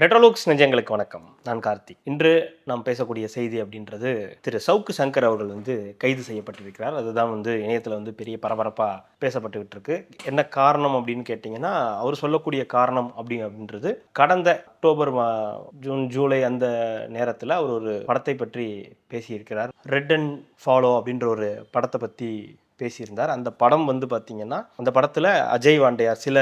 ரெட்ரோலோக்ஸ் நெஞ்சங்களுக்கு வணக்கம். நான் கார்த்திக். இன்று நாம் பேசக்கூடிய செய்தி அப்படின்றது திரு சவுக்கு சங்கர் அவர்கள் வந்து கைது செய்யப்பட்டிருக்கிறார். அதுதான் வந்து இணையத்தில் வந்து பெரிய பரபரப்பாக பேசப்பட்டுக்கிட்டு இருக்கு என்ன காரணம் அப்படின்னு கேட்டிங்கன்னா அவர் சொல்லக்கூடிய காரணம் அப்படி அப்படின்றது கடந்த அக்டோபர் மா ஜூன் ஜூலை அந்த நேரத்தில் அவர் ஒரு படத்தை பற்றி பேசியிருக்கிறார். ரெட் அண்ட் ஃபாலோ அப்படின்ற ஒரு படத்தை பற்றி பேசியிருந்தார். அந்த படம் வந்து பார்த்தீங்கன்னா அந்த படத்தில் அஜய் வாண்டையார் சில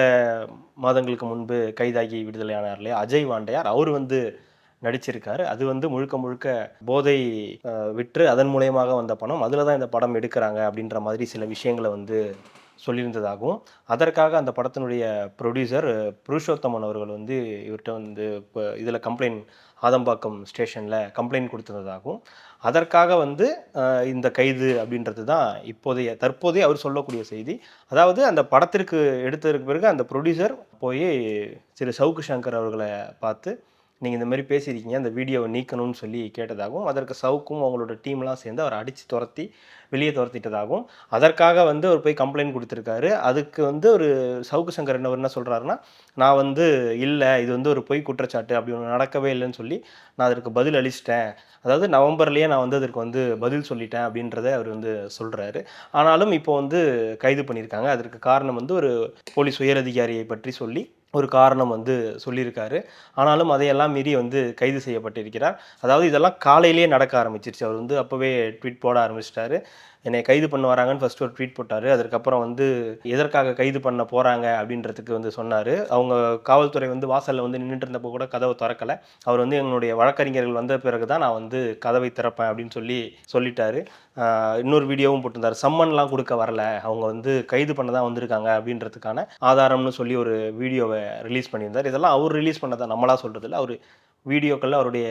மாதங்களுக்கு முன்பு கைதாகி விடுதலையானார் இல்லையா? அஜய் வாண்டையார் அவர் வந்து நடிச்சிருக்காரு. அது வந்து முழுக்க முழுக்க போதை விற்று அதன் மூலயமாக வந்த பணம். அதில் தான் இந்த படம் எடுக்கிறாங்க அப்படின்ற மாதிரி சில விஷயங்களை வந்து சொல்லியிருந்ததாகவும் அதற்காக அந்த படத்தினுடைய ப்ரொடியூசர் புருஷோத்தமன் அவர்கள் வந்து இவர்கிட்ட வந்து இப்போ இதில் கம்ப்ளைண்ட் ஆதம்பாக்கம் ஸ்டேஷனில் கம்ப்ளைண்ட் கொடுத்ததாகவும் அதற்காக வந்து இந்த கைது அப்படின்றது தான் இப்போதைய தற்போதைய அவர் சொல்லக்கூடிய செய்தி. அதாவது அந்த படத்திற்கு எடுத்ததற்கு பிறகு அந்த ப்ரொடியூசர் போய் திரு சவுக்கு சங்கர் அவர்களை பார்த்து நீங்கள் இந்த மாதிரி பேசியிருக்கீங்க அந்த வீடியோவை நீக்கணும்னு சொல்லி கேட்டதாகவும் அதற்கு சவுக்கும் அவங்களோட டீம்லாம் சேர்ந்து அவர் அடித்து துரத்தி வெளியே துரத்திட்டதாகவும் அதற்காக வந்து அவர் போய் கம்ப்ளைண்ட் கொடுத்துருக்காரு. அதுக்கு வந்து ஒரு சவுக்கு சங்கர் என்ன என்ன சொல்கிறாருன்னா நான் வந்து இல்லை இது வந்து ஒரு பொய் குற்றச்சாட்டு அப்படி ஒன்று நடக்கவே இல்லைன்னு சொல்லி நான் அதற்கு பதில் அளிச்சிட்டேன். அதாவது நவம்பர்லேயே நான் வந்து அதற்கு வந்து பதில் சொல்லிட்டேன் அப்படின்றத அவர் வந்து சொல்கிறாரு ஆனாலும் இப்போ வந்து கைது பண்ணியிருக்காங்க. அதற்கு காரணம் வந்து ஒரு போலீஸ் உயரதிகாரியை பற்றி சொல்லி ஒரு காரணம் வந்து சொல்லியிருக்காரு. ஆனாலும் அதையெல்லாம் மீறி வந்து கைது செய்யப்பட்டிருக்கிறார். அதாவது இதெல்லாம் காலையிலேயே நடக்க ஆரம்பிச்சிருச்சு. அவர் வந்து அப்போவே ட்வீட் போட ஆரம்பிச்சிட்டாரு. என்னை கைது பண்ண வராங்கன்னு ஃபர்ஸ்ட் ஒரு ட்வீட் போட்டார். அதுக்கப்புறம் வந்து எதற்காக கைது பண்ண போகிறாங்க அப்படின்றதுக்கு வந்து சொன்னார். அவங்க காவல்துறை வந்து வாசலில் வந்து நின்றுட்டு இருந்தப்போ கூட கதவை திறக்கலை. அவர் வந்து எங்களுடைய வழக்கறிஞர்கள் வந்த பிறகு தான் நான் வந்து கதவை திறப்பேன் அப்படின்னு சொல்லி சொல்லிட்டாரு. இன்னொரு வீடியோவும் போட்டிருந்தார். சம்மன்லாம் கொடுக்க வரல. அவங்க வந்து கைது பண்ண தான் வந்திருக்காங்க அப்படின்றதுக்கான ஆதாரம்னு சொல்லி ஒரு வீடியோவை ரிலீஸ் பண்ணியிருந்தார். இதெல்லாம் அவர் ரிலீஸ் பண்ணதை நம்மளா சொல்கிறதில்ல அவர் வீடியோக்களில் அவருடைய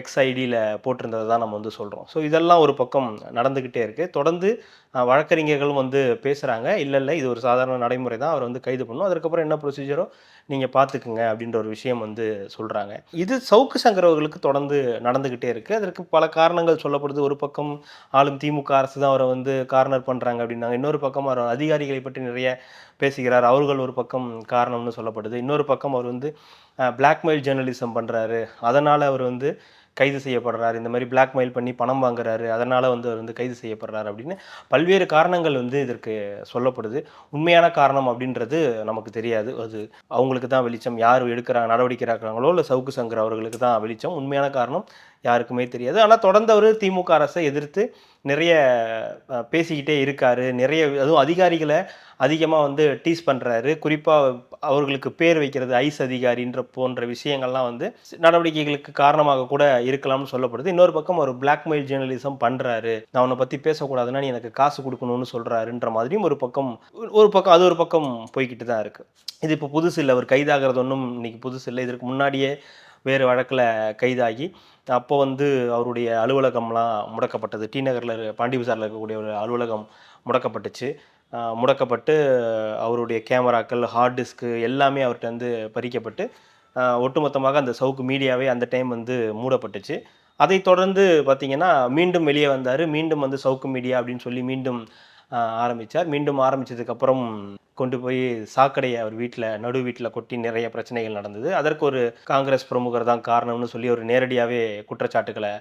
எக்ஸ் ஐடியில் போட்டிருந்ததை தான் நம்ம வந்து சொல்கிறோம் ஸோ இதெல்லாம் ஒரு பக்கம் நடந்துக்கிட்டே இருக்குது தொடர்ந்து வழக்கறிஞர்களும் வந்து பேசுகிறாங்க இல்லை இல்லை இது ஒரு சாதாரண நடைமுறை தான். அவர் வந்து கைது பண்ணும் அதுக்கப்புறம் என்ன ப்ரொசீஜரோ நீங்கள் பார்த்துக்குங்க அப்படின்ற ஒரு விஷயம் வந்து சொல்கிறாங்க இது சவுக்கு சங்கரவர்களுக்கு தொடர்ந்து நடந்துக்கிட்டே இருக்குது அதற்கு பல காரணங்கள் சொல்லப்படுது. ஒரு பக்கம் ஆளும் திமுக அரசு தான் அவரை வந்து கார்னர் பண்ணுறாங்க அப்படின்னாங்க. இன்னொரு பக்கம் அவர் அதிகாரிகளை பற்றி நிறைய பேசுகிறார். அவர்கள் ஒரு பக்கம் காரணம்னு சொல்லப்படுது. இன்னொரு பக்கம் அவர் வந்து பிளாக்மெயில் ஜேர்னலிசம் பண்ணுறாரு அதனால் அவர் வந்து கைது செய்யப்படுறாரு. இந்த மாதிரி பிளாக்மெயில் பண்ணி பணம் வாங்குறாரு. அதனால் வந்து அவர் வந்து கைது செய்யப்படுறாரு அப்படின்னு பல்வேறு காரணங்கள் வந்து இதற்கு சொல்லப்படுது. உண்மையான காரணம் அப்படின்றது நமக்கு தெரியாது. அது அவங்களுக்கு தான் வெளிச்சம். யார் எடுக்கிறாங்க நடவடிக்கை எடுக்கிறாங்களோ இல்லை சவுக்கு சங்கர் அவர்களுக்கு தான் வெளிச்சம். உண்மையான காரணம் யாருக்குமே தெரியாது. ஆனால் தொடர்ந்து அவர் திமுக அரசை எதிர்த்து நிறைய பேசிக்கிட்டே இருக்கார். நிறைய அதுவும் அதிகாரிகளை அதிகமாக வந்து டீஸ் பண்ணுறாரு குறிப்பாக அவர்களுக்கு பேர் வைக்கிறது ஐஸ் அதிகாரின்ற போன்ற விஷயங்கள்லாம் வந்து நடவடிக்கைகளுக்கு காரணமாக கூட இருக்கலாம்னு சொல்லப்படுது. இன்னொரு பக்கம் ஒரு பிளாக்மெயில் ஜேர்னலிசம் பண்ணுறாரு நான் அவனை பற்றி பேசக்கூடாதுன்னா நீ எனக்கு காசு கொடுக்கணும்னு சொல்கிறாருன்ற மாதிரியும் ஒரு பக்கம் ஒரு பக்கம் அது ஒரு பக்கம் போய்கிட்டு தான் இருக்குது இது இப்போ புதுசு இல்லை அவர் கைதாகிறது ஒன்றும் இன்றைக்கி புதுசு இல்லை இதற்கு முன்னாடியே வேறு வழக்கில் கைதாகி அப்போ வந்து அவருடைய அலுவலகம்லாம் முடக்கப்பட்டது. டி நகரில் பாண்டி பஜாரில் இருக்கக்கூடிய ஒரு அலுவலகம் முடக்கப்பட்டுச்சு. முடக்கப்பட்டு அவருடைய கேமராக்கள் ஹார்ட் டிஸ்க்கு எல்லாமே அவர்கிட்ட வந்து பறிக்கப்பட்டு ஒட்டுமொத்தமாக அந்த சவுக்கு மீடியாவே அந்த டைம் வந்து மூடப்பட்டுச்சு. அதை தொடர்ந்து பார்த்திங்கன்னா மீண்டும் வெளியே வந்தார். மீண்டும் வந்து சவுக்கு மீடியா அப்படின்னு சொல்லி மீண்டும் ஆரம்பித்தார் மீண்டும் ஆரம்பிச்சதுக்கப்புறம் கொண்டு போய் சாக்கடையை அவர் வீட்டில் நடு வீட்டில் கொட்டி நிறைய பிரச்சனைகள் நடந்தது. அதற்கு ஒரு காங்கிரஸ் பிரமுகர் தான் காரணம்னு சொல்லி ஒரு நேரடியாகவே குற்றச்சாட்டுகளை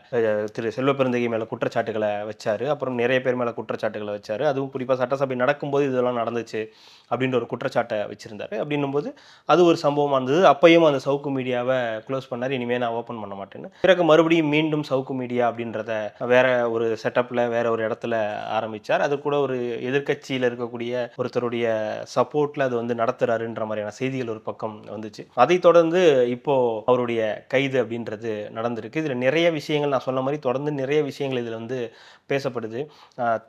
திரு செல்வப்பெருந்தகை மேலே குற்றச்சாட்டுகளை வச்சார். அப்புறம் நிறைய பேர் மேலே குற்றச்சாட்டுகளை வச்சார். அதுவும் குறிப்பாக சட்டசபை நடக்கும்போது இதெல்லாம் நடந்துச்சு அப்படின்ற ஒரு குற்றச்சாட்டை வச்சுருந்தாரு. அப்படின்னும்போது அது ஒரு சம்பவமாக இருந்தது. அப்பையும் அந்த சவுக்கு மீடியாவை க்ளோஸ் பண்ணார். இனிமேல் நான் ஓப்பன் பண்ண மாட்டேன்னு. பிறகு மறுபடியும் மீண்டும் சவுக்கு மீடியா அப்படின்றத வேற ஒரு செட்டப்பில் வேற ஒரு இடத்துல ஆரம்பித்தார் அது கூட ஒரு எதிர்க்கட்சியில் இருக்கக்கூடிய ஒருத்தருடைய சப்போர்ட்டில் அது வந்து நடத்துறாருன்ற மாதிரியான செய்திகள் ஒரு பக்கம் வந்துச்சு. அதை தொடர்ந்து இப்போது அவருடைய கைது அப்படின்றது நடந்திருக்கு. இதில் நிறைய விஷயங்கள் நான் சொன்ன மாதிரி தொடர்ந்து நிறைய விஷயங்கள் இதில் வந்து பேசப்படுது.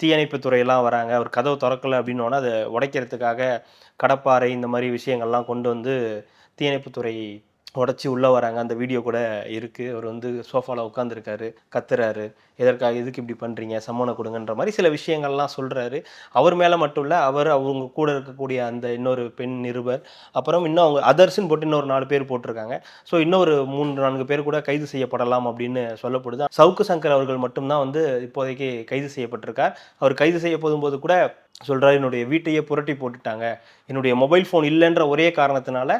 தீயணைப்பு துறையெல்லாம் வராங்க. அவர் கதவு திறக்கலை அப்படின்னோன்னா அதை உடைக்கிறதுக்காக கடப்பாறை இந்த மாதிரி விஷயங்கள்லாம் கொண்டு வந்து தீயணைப்புத்துறை உடச்சி உள்ளே வராங்க. அந்த வீடியோ கூட இருக்குது அவர் வந்து சோஃபாவில் உட்காந்துருக்காரு கத்துறாரு. எதற்காக எதுக்கு இப்படி பண்ணுறீங்க சம்மனை கொடுங்கன்ற மாதிரி சில விஷயங்கள்லாம் சொல்கிறாரு அவர் மேலே மட்டும் இல்லை அவர் அவங்க கூட இருக்கக்கூடிய அந்த இன்னொரு பெண் நிருபர் அப்புறம் இன்னும் அவங்க அதர்ஸ்ன்னு போட்டு இன்னொரு நாலு பேர் போட்டிருக்காங்க. ஸோ இன்னொரு மூன்று நான்கு பேர் கூட கைது செய்யப்படலாம் அப்படின்னு சொல்லப்படுது. சவுக்கு சங்கர் அவர்கள் மட்டும்தான் வந்து இப்போதைக்கு கைது செய்யப்பட்டிருக்கார். அவர் கைது செய்ய போதும்போது கூட சொல்கிறார் என்னுடைய வீட்டையே புரட்டி போட்டுட்டாங்க. என்னுடைய மொபைல் ஃபோன் இல்லைன்ற ஒரே காரணத்தினால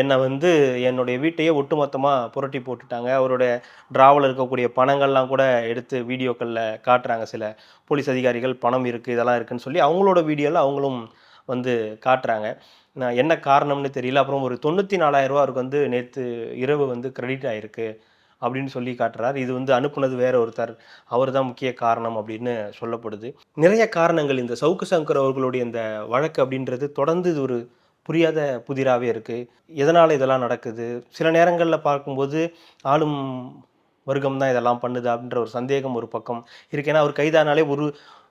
என்னை வந்து என்னுடைய வீட்டையே ஒட்டுமொத்தமாக புரட்டி போட்டுட்டாங்க. அவருடைய டிராவில் இருக்கக்கூடிய பணங்கள்லாம் கூட எடுத்து வீடியோக்களில் காட்டுறாங்க. சில போலீஸ் அதிகாரிகள் பணம் இருக்குது இதெல்லாம் இருக்குன்னு சொல்லி அவங்களோட வீடியோவில் அவங்களும் வந்து காட்டுறாங்க. நான் என்ன காரணம்னு தெரியல. அப்புறம் ஒரு தொண்ணூற்றி நாலாயிரரூவா அவருக்கு வந்து நேற்று இரவு வந்து கிரெடிட் ஆகிருக்கு அப்படின்னு சொல்லி காட்டுறார். இது வந்து அனுப்புனது வேற ஒருத்தர். அவர் தான் முக்கிய காரணம் அப்படின்னு சொல்லப்படுது. நிறைய காரணங்கள். இந்த சவுக்கு சங்கர் அவர்களுடைய இந்த வழக்கு அப்படின்றது தொடர்ந்து இது ஒரு புரியாத புதிராகவே இருக்குது எதனால் இதெல்லாம் நடக்குது? சில நேரங்களில் பார்க்கும்போது ஆளும் வர்க்கம் தான் இதெல்லாம் பண்ணுது அப்படின்ற ஒரு சந்தேகம் ஒரு பக்கம் இருக்கு. ஏன்னா அவர் கைதானாலே ஒரு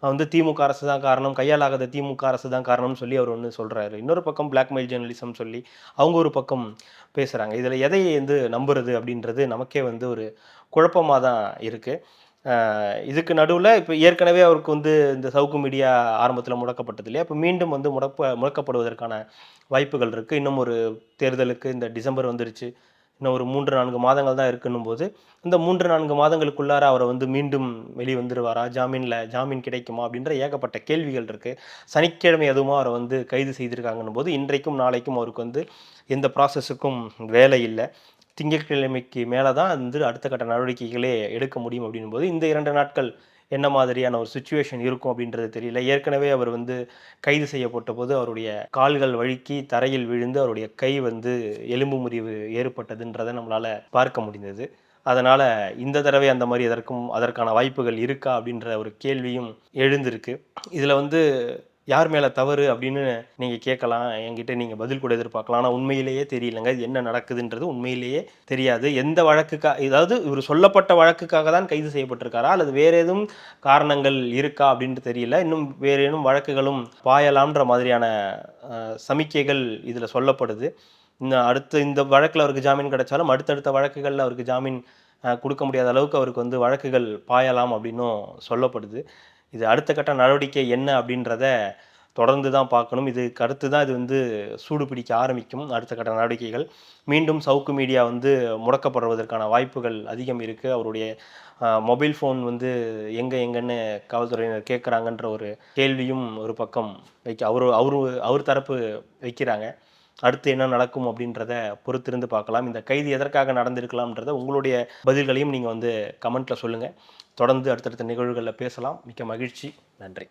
வந்து திமுக அரசு தான் காரணம் கையாலாகாத திமுக அரசு தான் காரணம்னு சொல்லி அவர் ஒன்று சொல்கிறாரு இன்னொரு பக்கம் பிளாக்மெயில் ஜேர்னலிசம் சொல்லி அவங்க ஒரு பக்கம் பேசுகிறாங்க இதில் எதை வந்து நம்புறது அப்படின்றது நமக்கே வந்து ஒரு குழப்பமாக தான் இருக்குது இதுக்கு நடுவில் இப்போ ஏற்கனவே அவருக்கு வந்து இந்த சவுக்கு மீடியா ஆரம்பத்தில் முடக்கப்பட்டது இல்லையா? இப்போ மீண்டும் வந்து முடப்ப முடக்கப்படுவதற்கான வாய்ப்புகள் இருக்குது இன்னும் ஒரு தேர்தலுக்கு இந்த டிசம்பர் வந்துருச்சு. இன்னும் ஒரு மூன்று நான்கு மாதங்கள் தான் இருக்குன்னும் போது இந்த மூன்று நான்கு மாதங்களுக்குள்ளார அவரை வந்து மீண்டும் வெளியே வந்துடுவாரா ஜாமீனில் ஜாமீன் கிடைக்குமா? அப்படின்ற ஏகப்பட்ட கேள்விகள் இருக்குது சனிக்கிழமை எதுவும் அவரை வந்து கைது செய்திருக்காங்கன்னும் போது இன்றைக்கும் நாளைக்கும் அவருக்கு வந்து எந்த ப்ராசஸுக்கும் வேலை இல்லை. திங்கட்கிழமைக்கு மேலே தான் வந்து அடுத்த கட்ட நடவடிக்கைகளே எடுக்க முடியும் அப்படின்னும் போது இந்த இரண்டு நாட்கள் என்ன மாதிரியான ஒரு சுச்சுவேஷன் இருக்கும் அப்படின்றது தெரியல. ஏற்கனவே அவர் வந்து கைது செய்யப்பட்ட போது அவருடைய கால்கள் வழுக்கி தரையில் விழுந்து அவருடைய கை வந்து எலும்பு முறிவு ஏற்பட்டதுன்றதை நம்மளால் பார்க்க முடிந்தது. அதனால் இந்த தடவை அந்த மாதிரி எதற்கும் அதற்கான வாய்ப்புகள் இருக்கா அப்படின்ற ஒரு கேள்வியும் எழுந்திருக்கு. இதில் வந்து யார் மேலே தவறு அப்படின்னு நீங்கள் கேட்கலாம். என்கிட்ட நீங்கள் பதில் கூட எதிர்பார்க்கலாம். ஆனால் உண்மையிலேயே தெரியலங்க. இது என்ன நடக்குதுன்றது உண்மையிலேயே தெரியாது. எந்த வழக்குக்கா ஏதாவது இவர் சொல்லப்பட்ட வழக்குக்காக தான் கைது செய்யப்பட்டிருக்காரா? அல்லது வேறு எதுவும் காரணங்கள் இருக்கா அப்படின்ட்டு தெரியல. இன்னும் வேறு ஏதும் வழக்குகளும் பாயலாம்ன்ற மாதிரியான சமிக்கைகள் இதில் சொல்லப்படுது. இந்த அடுத்து இந்த வழக்கில் அவருக்கு ஜாமீன் கிடைச்சாலும் அடுத்தடுத்த வழக்குகளில் அவருக்கு ஜாமீன் கொடுக்க முடியாத அளவுக்கு அவருக்கு வந்து வழக்குகள் பாயலாம் அப்படின்னும் சொல்லப்படுது. இது அடுத்த கட்ட நடவடிக்கை என்ன அப்படின்றத தொடர்ந்து தான் பார்க்கணும். இதுக்கு கருத்து தான் இது வந்து சூடு பிடிக்க ஆரம்பிக்கும் அடுத்த கட்ட நடவடிக்கைகள். மீண்டும் சவுக்கு மீடியா வந்து முடக்கப்படுவதற்கான வாய்ப்புகள் அதிகம் இருக்குது அவருடைய மொபைல் ஃபோன் வந்து எங்கே எங்கன்னு காவல்துறையினர் கேட்குறாங்கன்ற ஒரு கேள்வியும் ஒரு பக்கம் வைக்க அவர் அவரு அவர் தரப்பு வைக்கிறாங்க. அடுத்து என்ன நடக்கும் அப்படின்றத பொறுத்திருந்து பார்க்கலாம். இந்த கைது எதற்காக நடந்திருக்கலாம்ன்றத உங்களுடைய பதில்களையும் நீங்கள் வந்து கமெண்ட்டில் சொல்லுங்கள் தொடர்ந்து அடுத்தடுத்த நிகழ்வுகளில் பேசலாம். மிக்க மகிழ்ச்சி. நன்றி.